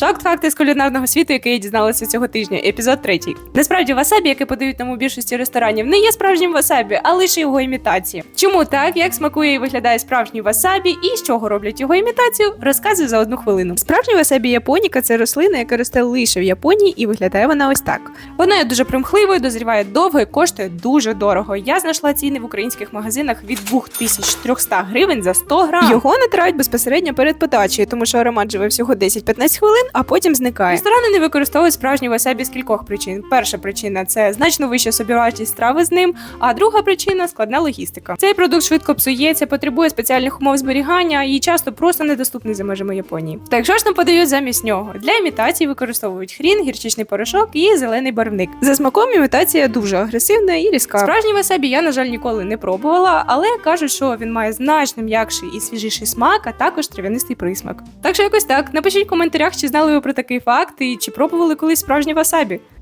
Шок факти з кулінарного світу, який я дізналася цього тижня, епізод третій. Насправді васабі, яке подають нам у більшості ресторанів, не є справжнім васабі, а лише його імітація. Чому так, як смакує і виглядає справжній васабі, і з чого роблять його імітацію, розказую за одну хвилину. Справжній васабі японіка це рослина, яка росте лише в Японії, і виглядає вона ось так. Вона є дуже примхливою, дозріває довго і коштує дуже дорого. Я знайшла ціни в українських магазинах від 2300 гривень за 100 грам. Його натирають безпосередньо перед подачею, тому що аромат живе всього 10-15 хвилин, а потім зникає. Ресторани не використовують справжній васабі з кількох причин. Перша причина це значно вища собівартість страви з ним, а друга причина складна логістика. Цей продукт швидко псується, потребує спеціальних умов зберігання і часто просто недоступний за межами Японії. Так що ж нам подають замість нього? Для імітації використовують хрін, гірчичний порошок і зелений барвник. За смаком імітація дуже агресивна і різка. Справжній васабі я, на жаль, ніколи не пробувала, але кажуть, що він має значно м'якший і свіжіший смак, а також трав'янистий присмак. Так що якось так. Напишіть в коментарях, чи знали ви про такий факт і чи пробували колись справжнє васабі.